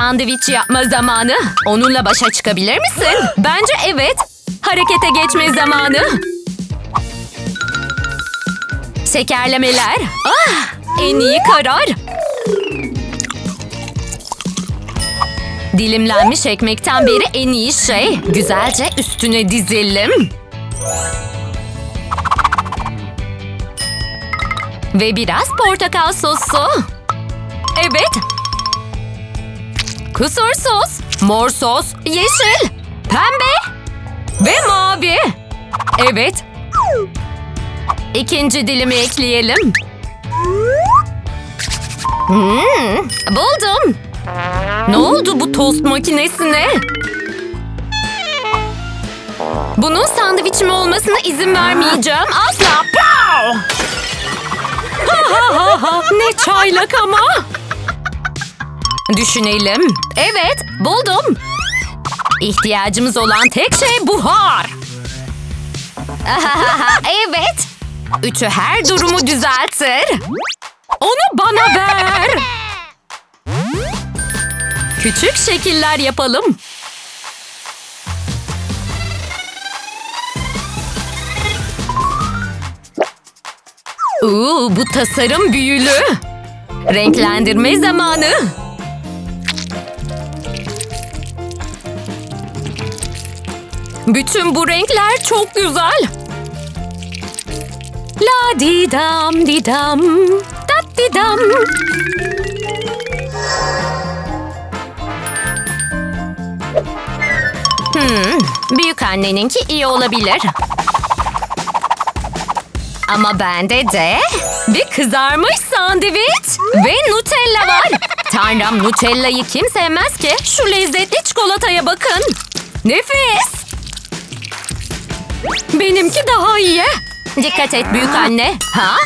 Sandviç yapma zamanı. Onunla başa çıkabilir misin? Bence evet. Harekete geçme zamanı. Şekerlemeler. Ah, en iyi karar. Dilimlenmiş ekmekten beri en iyi şey. Güzelce üstüne dizelim. Ve biraz portakal sosu. Evet. Kusursuz. Mor sos. Yeşil. Pembe. Ve mavi. Evet. İkinci dilimi ekleyelim. Hmm, buldum. Ne oldu bu tost makinesine? Bunun sandviçim olmasına izin vermeyeceğim. Asla. Ha ha ha ha. Ne çaylak ama. Düşünelim. Evet, buldum. İhtiyacımız olan tek şey buhar. Evet. Ütü her durumu düzeltir. Onu bana ver. Küçük şekiller yapalım. Oo, bu tasarım büyülü. Renklendirme zamanı. Bütün bu renkler çok güzel. La di dam di dam, dat di dam. Hmm, büyük anneninki iyi olabilir. Ama bende de bir kızarmış sandviç ve Nutella var. Tanrım Nutella'yı kim sevmez ki? Şu lezzetli çikolataya bakın. Nefis. Benimki daha iyi. Dikkat et büyük anne. Ha?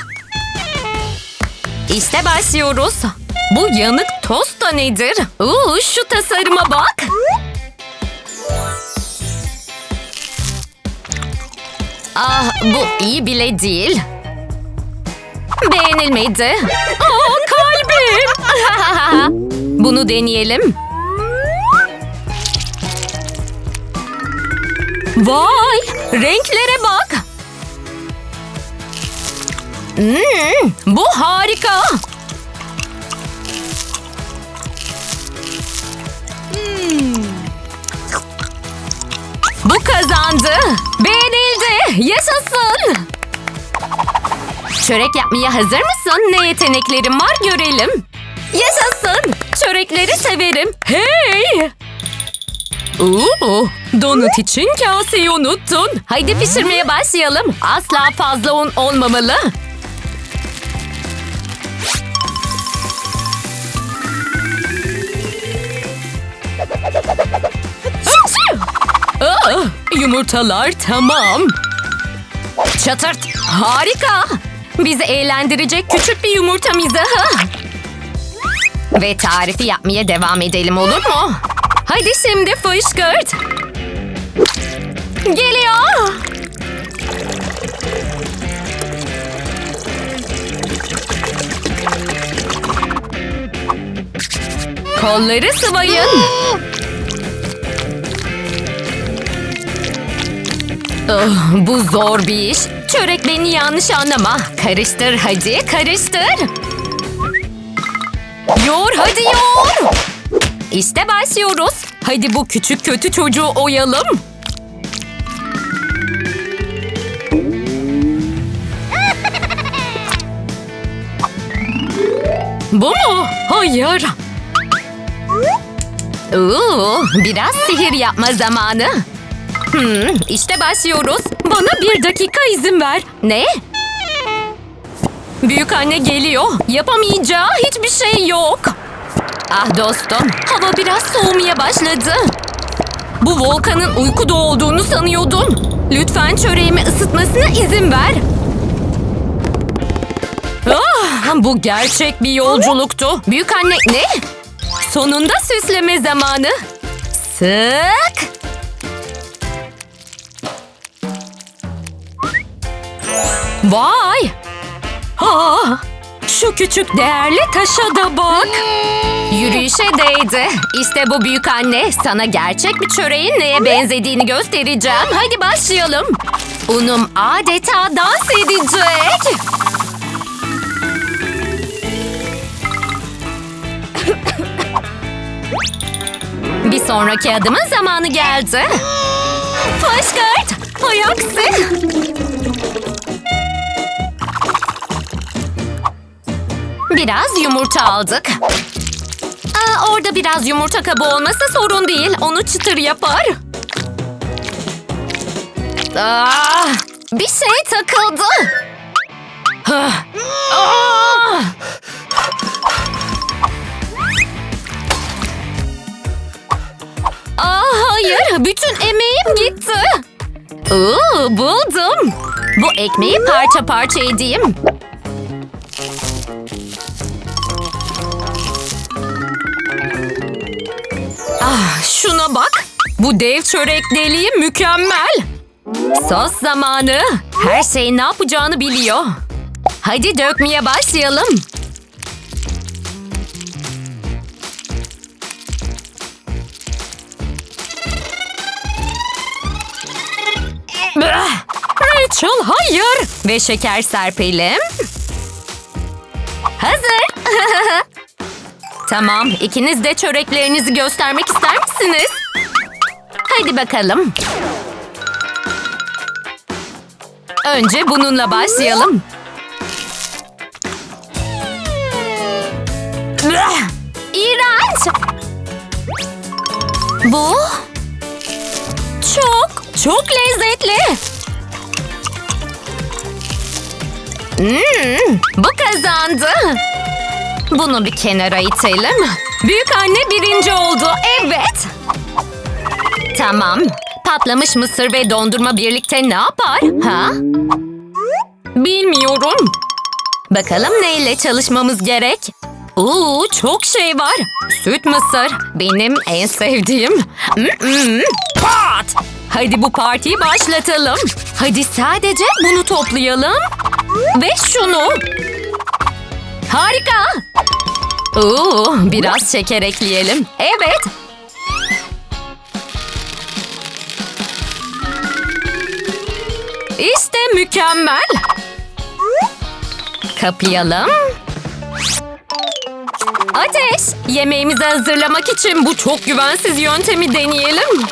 İşte başlıyoruz. Bu yanık tost da nedir? Oo, şu tasarıma bak. Ah bu iyi bile değil. Beğenilmedi. Aa kalbim. Bunu deneyelim. Vay renklere bak. Hmm, bu harika. Bu kazandı. Beğenildi. Yaşasın. Çörek yapmaya hazır mısın? Ne yeteneklerim var görelim. Yaşasın. Çörekleri severim. Hey! Oo, donut için kaseyi unuttun. Haydi pişirmeye başlayalım. Asla fazla un olmamalı. Aa, yumurtalar tamam. Çatırt. Harika. Bizi eğlendirecek küçük bir yumurta mizahı. Ve tarifi yapmaya devam edelim olur mu? Hadi şimdi fışkırt. Geliyor. Kolları sıvayın. Ah, bu zor bir iş. Çörek beni yanlış anlama. Karıştır hadi karıştır. Yoğur hadi yoğur. İşte başlıyoruz. Hadi bu küçük kötü çocuğu oyalım. Bu mu? Hayır. Oo, biraz sihir yapma zamanı. Hmm, işte başlıyoruz. Bana bir dakika izin ver. Ne? Büyük anne geliyor. Yapamayacağı hiçbir şey yok. Ah dostum, hava biraz soğumaya başladı. Bu volkanın uykuda olduğunu sanıyordum. Lütfen çöreğimi ısıtmasına izin ver. Ah, bu gerçek bir yolculuktu. Büyük anne ne? Sonunda süsleme zamanı. Sık. Vay! Ha, Şu küçük değerli taşa da bak. Yürüyüşe değdi. İşte bu büyük anne. Sana gerçek bir çöreğin neye benzediğini göstereceğim. Hadi başlayalım. Unum adeta dans edecek. Bir sonraki adımın zamanı geldi. Fışkırt! Hay Biraz yumurta aldık. Aa, orada biraz yumurta kabı olmasa sorun değil. Onu çıtır yapar. Aa, bir şey takıldı. Aa! Aa, hayır, bütün emeğim gitti. Oo, buldum. Bu ekmeği parça parça edeyim. Şuna bak. Bu dev çörek deliği mükemmel. Sos zamanı. Her şey ne yapacağını biliyor. Hadi dökmeye başlayalım. Rachel hayır. Ve şeker serpelim. Hazır. tamam ikiniz de çöreklerinizi göstermek ister misiniz? Hadi bakalım. Önce bununla başlayalım. İğrenç. Bu çok çok lezzetli. Hmm, bu kazandı. Bunu bir kenara itelim. Büyük anne birinci oldu. Evet. Tamam. Patlamış mısır ve dondurma birlikte ne yapar? Ha? Bilmiyorum. Bakalım neyle çalışmamız gerek? Oo, çok şey var. Süt mısır. Benim en sevdiğim. Mm-mm. Pat! Hadi bu partiyi başlatalım. Hadi sadece bunu toplayalım. Ve şunu. Harika. Oo, biraz şeker ekleyelim. Evet. İşte mükemmel. Kapayalım. Ateş! Yemeğimizi hazırlamak için bu çok güvensiz yöntemi deneyelim.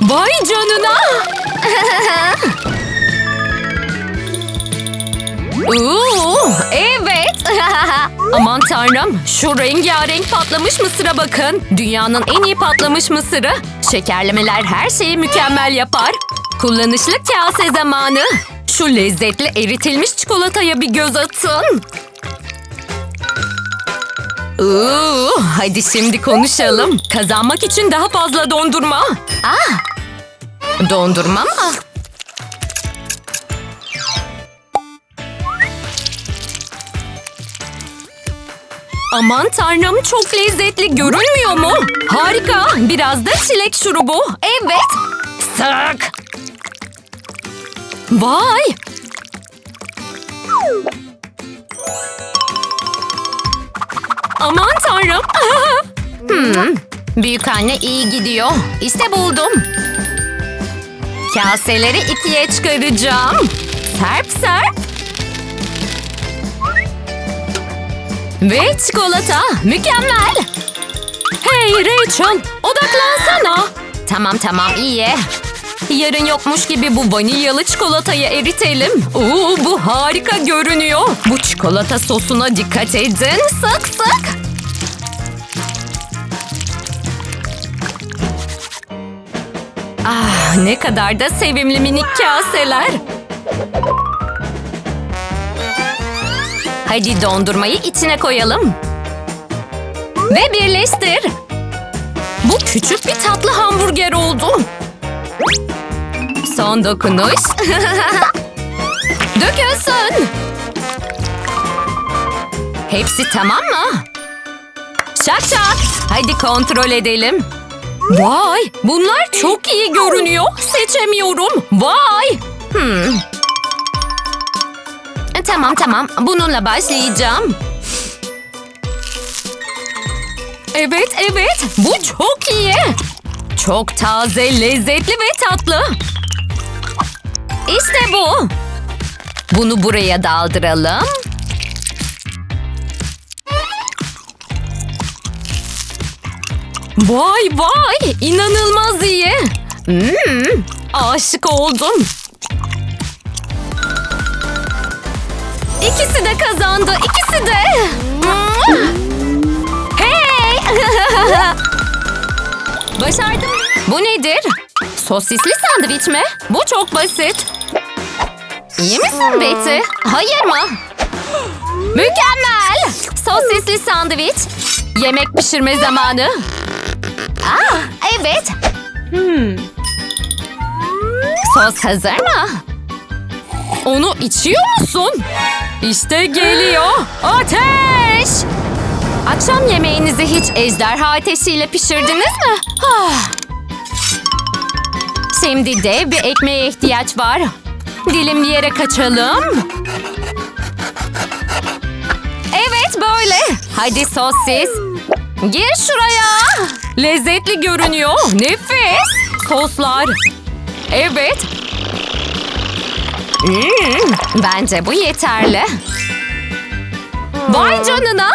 Vay canına! Oo, evet. Aman tanrım şu rengarenk patlamış mısıra bakın. Dünyanın en iyi patlamış mısırı. Şekerlemeler her şeyi mükemmel yapar. Kullanışlı kase zamanı. Şu lezzetli eritilmiş çikolataya bir göz atın. Oo, hadi şimdi konuşalım. Kazanmak için daha fazla dondurma. Ah, dondurma mı? Aman tanrım çok lezzetli görünmüyor mu? Harika. Biraz da çilek şurubu. Evet. Sık. Vay. Aman tanrım. hmm. Büyük anne iyi gidiyor. İşte buldum. Kaseleri ikiye çıkaracağım. Serp serp. Ve çikolata. Mükemmel. Hey Rachel, odaklansana. Tamam tamam iyi. Yarın yokmuş gibi bu vanilyalı çikolatayı eritelim. Oo, bu harika görünüyor. Bu çikolata sosuna dikkat edin. Sık sık. Ah, ne kadar da sevimli minik kaseler. Hadi dondurmayı içine koyalım. Ve birleştir. Bu küçük bir tatlı hamburger oldu. Son dokunuş. Dökülsün. Hepsi tamam mı? Şak şak. Hadi kontrol edelim. Vay, bunlar çok iyi görünüyor. Seçemiyorum. Vay. Hmm. Tamam tamam. Bununla başlayacağım. Evet evet. Bu çok iyi. Çok taze, lezzetli ve tatlı. İşte bu. Bunu buraya daldıralım. Vay vay inanılmaz iyi. Hmm, aşık oldum. İkisi de kazandı ikisi de. Hey! Başardım. Bu nedir? Sosisli sandviç mi? Bu çok basit. İyi misin Betty? Hayır mı? Mükemmel! Sosisli sandviç. Yemek pişirme zamanı. Aa, evet. Sos hazır mı? Onu içiyor musun? İşte geliyor. Ateş! Akşam yemeğinizi hiç ejderha ateşiyle pişirdiniz mi? Ah. Şimdi dev bir ekmeğe ihtiyaç var. Dilimleyerek açalım. Evet böyle. Hadi sosis. Gir şuraya. Lezzetli görünüyor. Nefis. Soslar. Evet. Hmm, bence bu yeterli. Vay canına.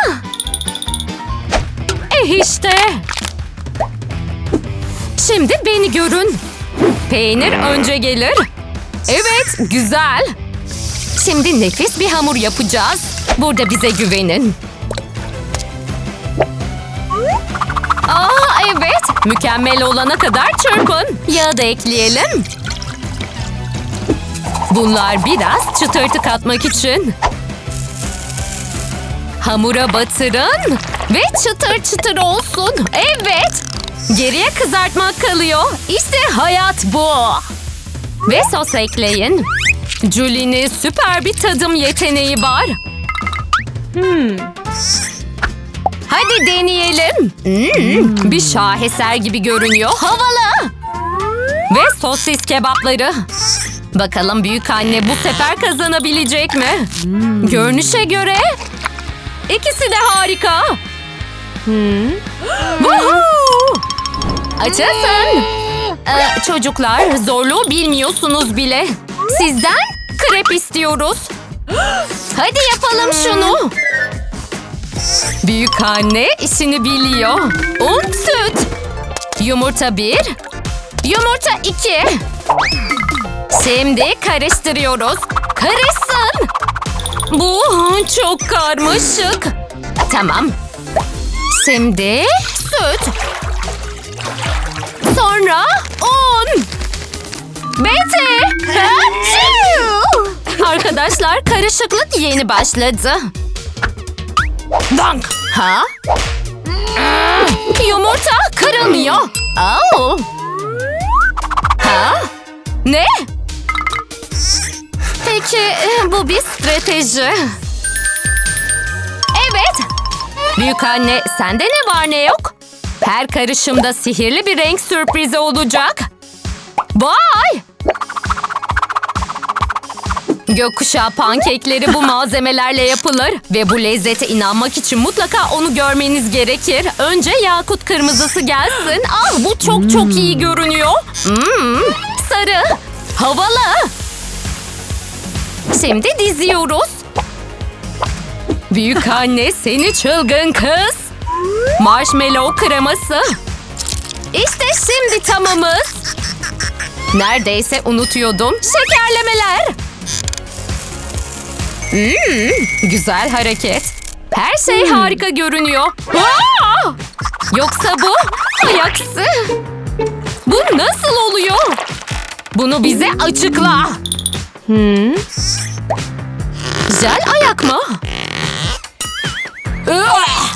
Eh işte. Şimdi beni görün. Peynir önce gelir. Evet, güzel. Şimdi nefis bir hamur yapacağız. Burada bize güvenin. Aa evet, mükemmel olana kadar çırpın. Yağı da ekleyelim. Bunlar biraz çıtırtı katmak için. Hamura batırın ve çıtır çıtır olsun. Evet. Geriye kızartmak kalıyor. İşte hayat bu. Ve sos ekleyin. Julie'nin süper bir tadım yeteneği var. Hmm. Hadi deneyelim. Hmm, bir şaheser gibi görünüyor. Havalı. Ve sosis kebapları. Bakalım büyük anne bu sefer kazanabilecek mi? Görünüşe göre ikisi de harika. Woohoo! Açasın. Ee, çocuklar zorluğu bilmiyorsunuz bile. Sizden krep istiyoruz. Hadi yapalım şunu. Büyük anne işini biliyor. Un, süt. Yumurta bir. Yumurta iki. Şimdi karıştırıyoruz. Karışsın. Bu çok karmaşık. Tamam. Şimdi süt. Sonra un. Betty. Arkadaşlar karışıklık yeni başladı. Dank. Ha? Yumurta kırılmıyor. Oh. Ha? Ne? Peki e, bu bir strateji. Evet. Büyük anne sende ne var ne yok? Her karışımda sihirli bir renk sürprizi olacak. Vay! Gökkuşağı pankekleri bu malzemelerle yapılır ve bu lezzete inanmak için mutlaka onu görmeniz gerekir. Önce yakut kırmızısı gelsin. Ah bu çok çok iyi görünüyor. Hmm, sarı, havalı. Şimdi diziyoruz. Büyük anne seni çılgın kız. Marshmallow kreması. İşte şimdi tamamız. Neredeyse unutuyordum. Şekerlemeler. Hmm, güzel hareket. Her şey harika görünüyor. Aa! Yoksa bu ayaksı. Bu nasıl oluyor? Bunu bize açıkla. Hmm. Jel ayak mı? Üah!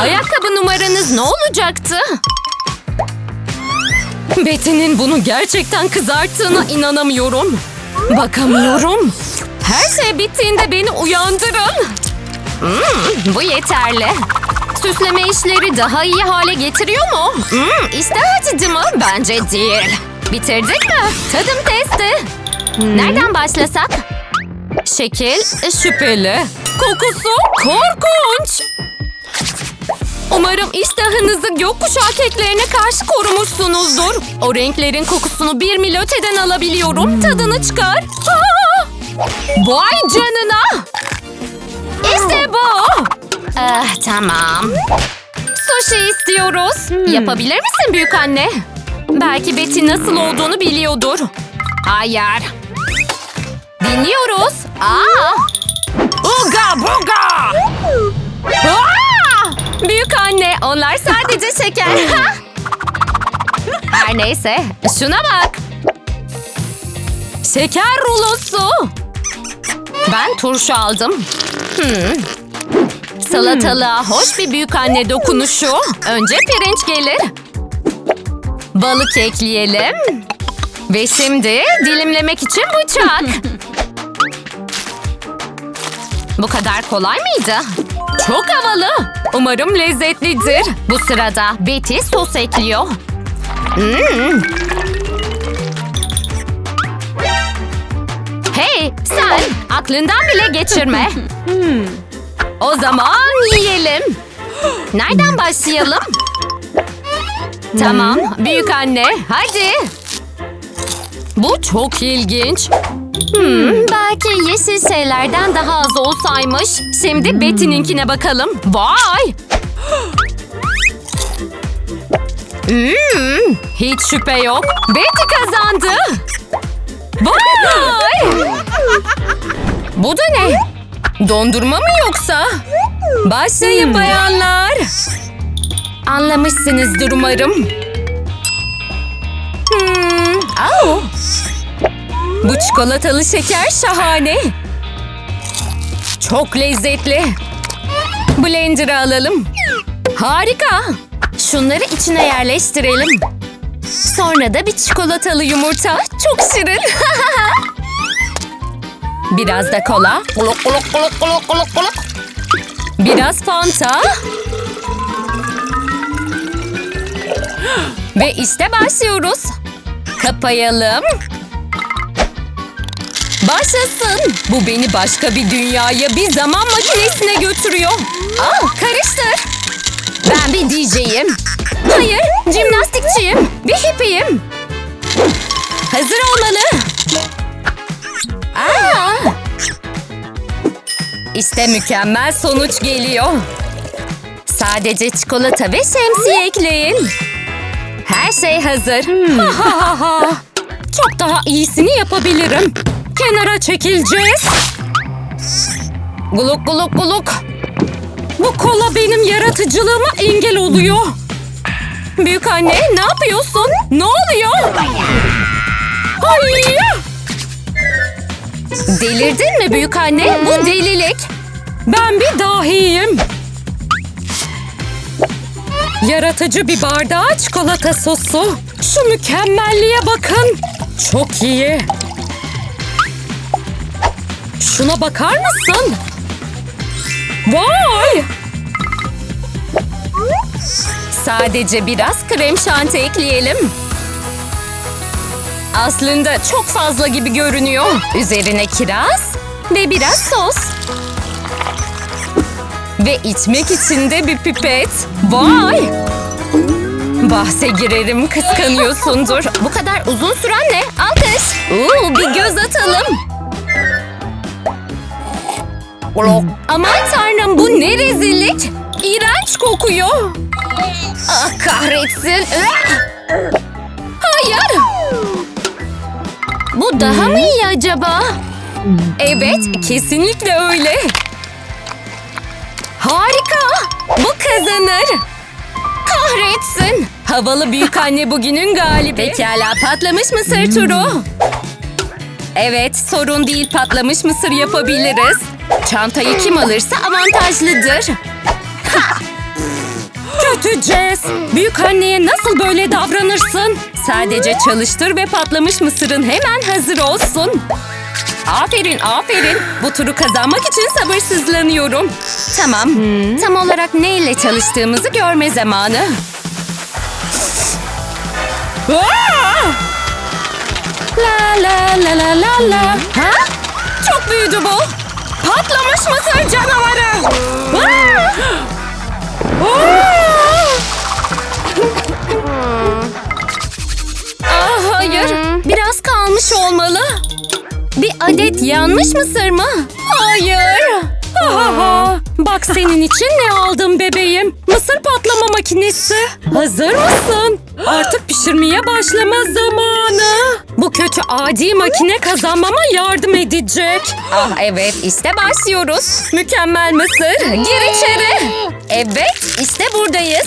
Ayakkabı numaranız ne olacaktı? Betty'nin bunu gerçekten kızarttığına inanamıyorum. Bakamıyorum. Her şey bittiğinde beni uyandırın. Hmm, bu yeterli. Süsleme işleri daha iyi hale getiriyor mu? Hmm, iştah açıcı mı? Bence değil. Bitirdik mi? Tadım testi. Nereden başlasak? Şekil şüpheli. Kokusu korkunç. Umarım iştahınızı gökkuşağı keklerine karşı korumuşsunuzdur. O renklerin kokusunu bir mil öteden alabiliyorum. Tadını çıkar. Aa! Vay canına. İşte bu. Ah, tamam. Sushi istiyoruz. Yapabilir misin büyük anne? Belki Betty nasıl olduğunu biliyordur. Hayır. Dinliyoruz. Aa! Uga buga! Aa! Büyük anne, onlar sadece şeker. Her neyse, şuna bak. Şeker rulosu. Ben turşu aldım. Hmm. Salatalığa hoş bir büyük anne dokunuşu. Önce pirinç gelir. Balık ekleyelim. Ve şimdi dilimlemek için bıçak. Bu kadar kolay mıydı? Çok havalı. Umarım lezzetlidir. Bu sırada Betty sos ekliyor. Hmm. Hey sen aklından bile geçirme. O zaman yiyelim. Nereden başlayalım? Tamam, büyük anne, hadi. Bu çok ilginç. Hmm, belki yeşil şeylerden daha az olsaymış. Şimdi Betty'ninkine bakalım. Vay! Hmm, hiç şüphe yok. Betty kazandı. Vay! Bu da ne? Dondurma mı yoksa? Başlayın bayanlar. Anlamışsınızdır umarım. Hmm, au. Bu çikolatalı şeker şahane. Çok lezzetli. Blender'a alalım. Harika. Şunları içine yerleştirelim. Sonra da bir çikolatalı yumurta. Çok şirin. Biraz da kola. Biraz fanta. Ve işte başlıyoruz. Kapayalım. Başlasın. Bu beni başka bir dünyaya, bir zaman makinesine götürüyor. Al, karıştır. Ben bir DJ'yim. Hayır, jimnastikçiyim. Bir hippiyim. Hazır olmalı. Aa! İşte mükemmel sonuç geliyor. Sadece çikolata ve şemsiye ekleyin. Her şey hazır. Ha ha ha ha. Çok daha iyisini yapabilirim. Kenara çekileceğiz. Guluk guluk guluk. Bu kola benim yaratıcılığıma engel oluyor. Büyük anne ne yapıyorsun? Ne oluyor? Hayır. Delirdin mi büyük anne? Bu delilik. Ben bir dahiyim. Yaratıcı bir bardağa çikolata sosu. Şu mükemmelliğe bakın. Çok iyi. Şuna bakar mısın? Vay! Sadece biraz krem şanti ekleyelim. Aslında çok fazla gibi görünüyor. Üzerine kiraz ve biraz sos. Ve içmek için de bir pipet. Vay! Bahse girerim kıskanıyorsundur. Bu kadar uzun süren ne? Alkış. Oo, bir göz atalım. Aman tanrım bu ne rezillik. İğrenç kokuyor. Ah kahretsin. Ah! Hayır. Bu daha mı iyi acaba? Evet, kesinlikle öyle. Harika! Bu kazanır. Kahretsin. Havalı büyük anne bugünün galibi. Pekala patlamış mısır turu. Evet sorun değil patlamış mısır yapabiliriz. Çantayı kim alırsa avantajlıdır. Ha! Kötü Jess. Büyük anneye nasıl böyle davranırsın? Sadece çalıştır ve patlamış mısırın hemen hazır olsun. Aferin, aferin. Bu turu kazanmak için sabırsızlanıyorum. Tamam, tam olarak ne ile çalıştığımızı görme zamanı. Aa! La la la la la la. Ha? Çok büyüdü bu. Patlamış mısır canavarı. Aa! Aa! Aa, hayır. Biraz kalmış olmalı. Bir adet yanmış mısır mı? Hayır. Aha, bak senin için ne aldım bebeğim. Mısır patlama makinesi. Hazır mısın? Artık pişirmeye başlama zamanı. Bu kötü adi makine kazanmama yardım edecek. Ah evet işte başlıyoruz. Mükemmel mısır. Gir içeri. Evet işte buradayız.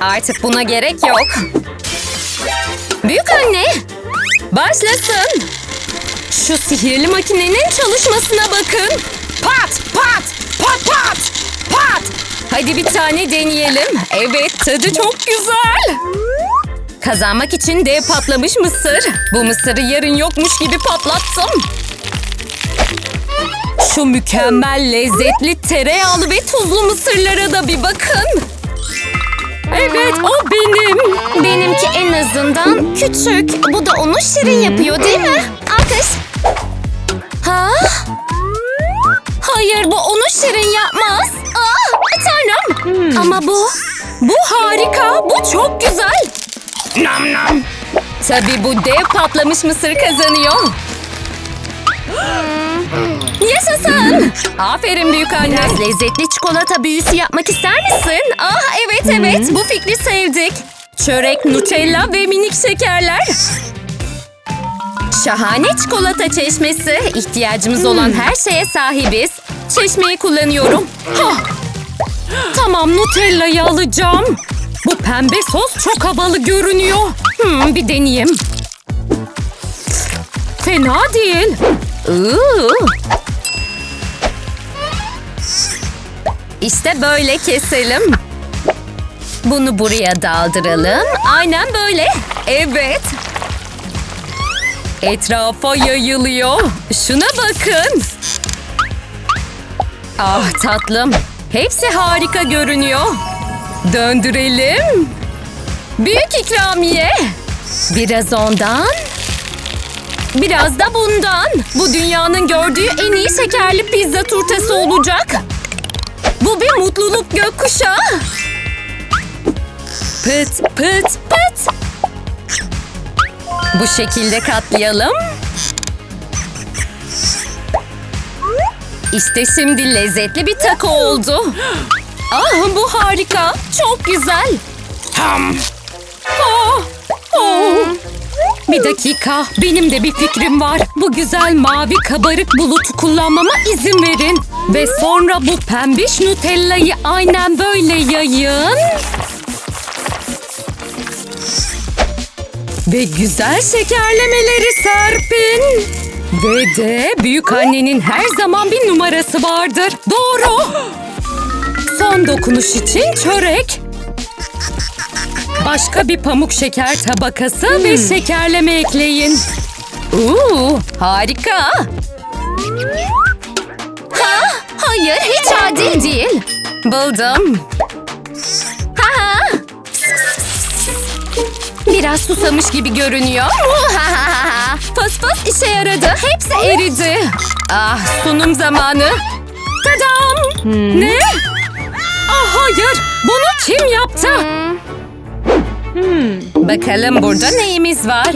Artık buna gerek yok. Büyük anne. Başlasın. Şu sihirli makinenin çalışmasına bakın. Pat pat pat pat pat. Hadi bir tane deneyelim. Evet tadı çok güzel. Kazanmak için dev patlamış mısır. Bu mısırı yarın yokmuş gibi patlattım. Şu mükemmel lezzetli tereyağlı ve tuzlu mısırlara da bir bakın. Evet o benim. Benimki en azından küçük. Bu da onu şirin yapıyor değil mi? Alkış. Ha? Hayır bu onu şirin yapmaz. Aa, tanrım. Ama bu, bu harika. Bu çok güzel. Nam nam. Tabii bu dev patlamış mısır kazanıyor. Yaşasın. Aferin büyük anne. Biraz lezzetli çikolata büyüsü yapmak ister misin? Ah evet evet bu fikri sevdik. Çörek, Nutella ve minik şekerler. Şahane çikolata çeşmesi. İhtiyacımız olan her şeye sahibiz. Çeşmeyi kullanıyorum. Hah. Tamam Nutella'yı alacağım. Bu pembe sos çok havalı görünüyor. Hmm, bir deneyeyim. Fena değil. Iıı. İşte böyle keselim. Bunu buraya daldıralım. Aynen böyle. Evet. Etrafa yayılıyor. Şuna bakın. Ah tatlım. Hepsi harika görünüyor. Döndürelim. Büyük ikramiye. Biraz ondan. Biraz da bundan. Bu dünyanın gördüğü en iyi şekerli pizza turtası olacak. Bu bir mutluluk gökkuşağı. Pıt pıt pıt. Bu şekilde katlayalım. İşte şimdi lezzetli bir taco oldu. Ah bu harika. Çok güzel. Ham. Oh, oh. Bir dakika. Benim de bir fikrim var. Bu güzel mavi kabarık bulutu kullanmama izin verin. Ve sonra bu pembiş Nutella'yı aynen böyle yayın. Ve güzel şekerlemeleri serpin. Ve de büyük annenin her zaman bir numarası vardır. Doğru. Son dokunuş için çörek. Başka bir pamuk şeker tabakası ve şekerleme ekleyin. Uuu, harika. Ha, hayır hiç adil değil. Buldum. Biraz susamış gibi görünüyor. Fıs işe yaradı. Hepsi eridi. Ah sunum zamanı. Tadam. Ne? Ah hayır. Bunu kim yaptı? Bakalım burada neyimiz var?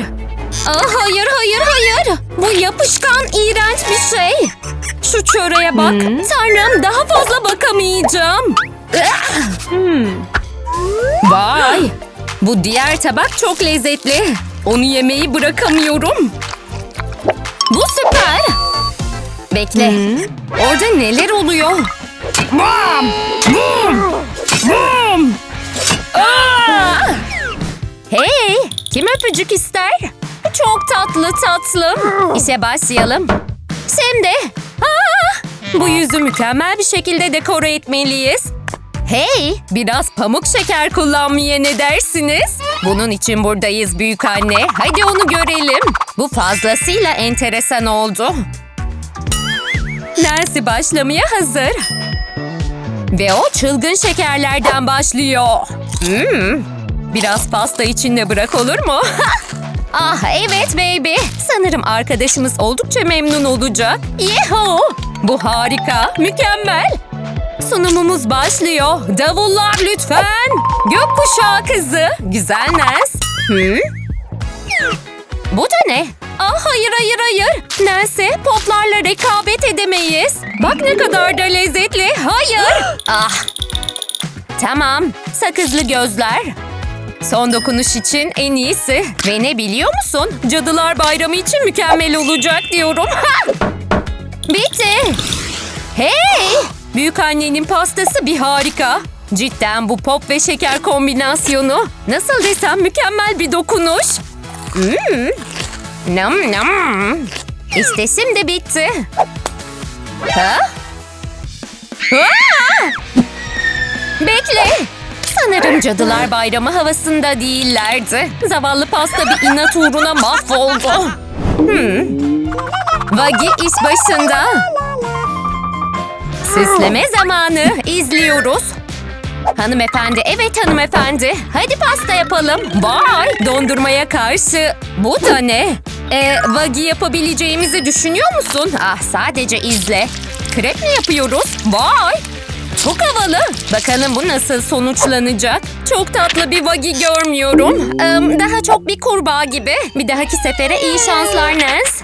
Ah hayır hayır hayır. Bu yapışkan iğrenç bir şey. Şu çöreğe bak. Tanrım daha fazla bakamayacağım. Ah! Vay. Bu diğer tabak çok lezzetli. Onu yemeyi bırakamıyorum. Bu süper. Bekle. Orada neler oluyor? Bam! Bum! Bum! Aa! Hey! Kim öpücük ister? Çok tatlı tatlım. İşe başlayalım. Şimdi. Aa! Bu yüzü mükemmel bir şekilde dekore etmeliyiz. Hey, biraz pamuk şeker kullanmaya ne dersiniz? Bunun için buradayız büyük anne. Hadi onu görelim. Bu fazlasıyla enteresan oldu. Nancy başlamaya hazır. Ve o çılgın şekerlerden başlıyor. Hmm, biraz pasta içinde bırak olur mu? Ah evet baby. Sanırım arkadaşımız oldukça memnun olacak. Yeho! Bu harika, mükemmel. Sunumumuz başlıyor. Davullar lütfen. Gökkuşağı kızı. Güzel Naz. Hı? Bu da ne? Ah hayır hayır hayır. Nancy poplarla rekabet edemeyiz. Bak ne kadar da lezzetli. Hayır. Ah. Tamam. Sakızlı gözler. Son dokunuş için en iyisi. Ve ne biliyor musun? Cadılar Bayramı için mükemmel olacak diyorum. Bitti. Hey! Büyük annenin pastası bir harika. Cidden bu pop ve şeker kombinasyonu. Nasıl desem mükemmel bir dokunuş. Hmm. Nam nam. İşte şimdi bitti. Ha? Aa! Bekle. Sanırım Cadılar Bayramı havasında değillerdi. Zavallı pasta bir inat uğruna mahvoldu. Hmm. Vagi iş başında. Süsleme zamanı. İzliyoruz. Hanımefendi, evet hanımefendi. Hadi pasta yapalım. Vay, dondurmaya karşı. Bu da ne? Ee, vagi yapabileceğimizi düşünüyor musun? Ah, sadece izle. Krep mi yapıyoruz? Vay, çok havalı. Bakalım bu nasıl sonuçlanacak? Çok tatlı bir vagi görmüyorum. Ee, daha çok bir kurbağa gibi. Bir dahaki sefere iyi şanslar Nens.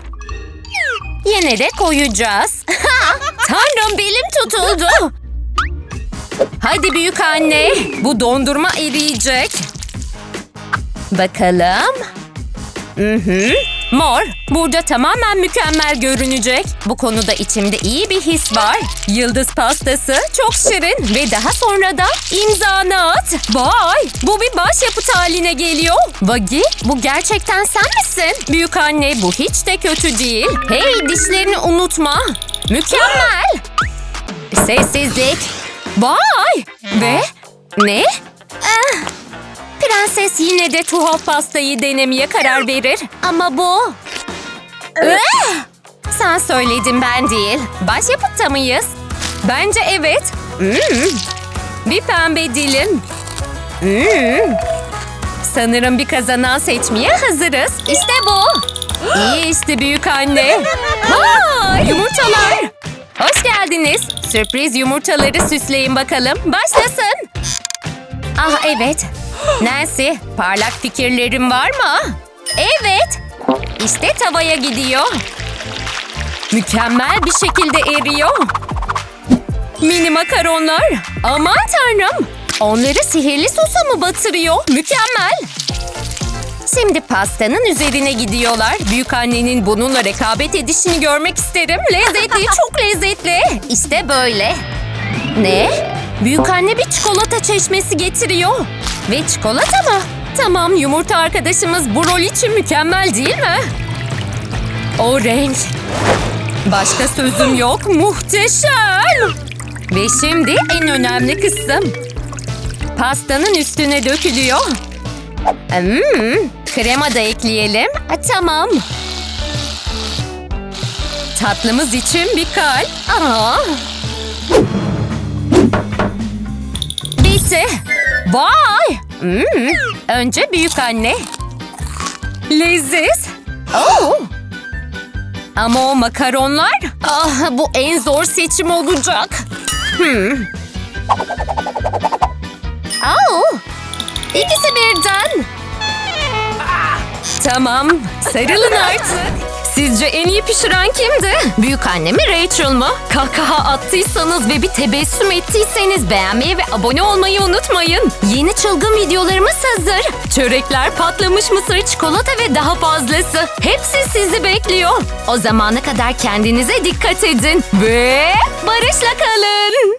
Yine de koyacağız. Tanrım belim tutuldu. Hadi büyük anne. Bu dondurma eriyecek. Bakalım. Hı hı. Mor, burada tamamen mükemmel görünecek. Bu konuda içimde iyi bir his var. Yıldız pastası çok şirin ve daha sonra da imzanı at. Vay, bu bir başyapıt haline geliyor. Vagi, bu gerçekten sen misin? Büyük anne, bu hiç de kötü değil. Hey, dişlerini unutma. Mükemmel. Sessizlik. Vay! Ve ne? Ah, prenses yine de tuhaf pastayı denemeye karar verir. Ama bu... Ah! Sen söyledin ben değil. Başyapıtta mıyız? Bence evet. Hmm. Bir pembe dilim. Hmm. Sanırım bir kazanan seçmeye hazırız. İşte bu. İyi işte büyük anne. Vay! Yumurtalar. Hoş geldiniz. Sürpriz yumurtaları süsleyin bakalım. Başlasın. Ah evet. Nancy, parlak fikirlerin var mı? Evet. İşte tavaya gidiyor. Mükemmel bir şekilde eriyor. Mini makaronlar. Aman tanrım. Onları sihirli sosa mı batırıyor? Mükemmel. Şimdi pastanın üzerine gidiyorlar. Büyük annenin bununla rekabet edişini görmek isterim. Lezzetli, çok lezzetli. İşte böyle. Ne? Büyük anne bir çikolata çeşmesi getiriyor. Ve çikolata mı? Tamam, yumurta arkadaşımız bu rol için mükemmel değil mi? O renk. Başka sözüm yok. Muhteşem. Ve şimdi en önemli kısım. Pastanın üstüne dökülüyor. Hmm, krema da ekleyelim. Ha, tamam. Tatlımız için bir kalp. Aa. Bitti. Vay. Hmm, önce büyük anne. Leziz. Oo. Ama o makaronlar? Ah, bu en zor seçim olacak. Hmm. Au. İkisi birden. Tamam, sarılın artık. Sizce en iyi pişiren kimdi? Büyük anne mi Rachel mı? Kahkaha attıysanız ve bir tebessüm ettiyseniz beğenmeyi ve abone olmayı unutmayın. Yeni çılgın videolarımız hazır. Çörekler, patlamış mısır, çikolata ve daha fazlası. Hepsi sizi bekliyor. O zamana kadar kendinize dikkat edin ve barışla kalın.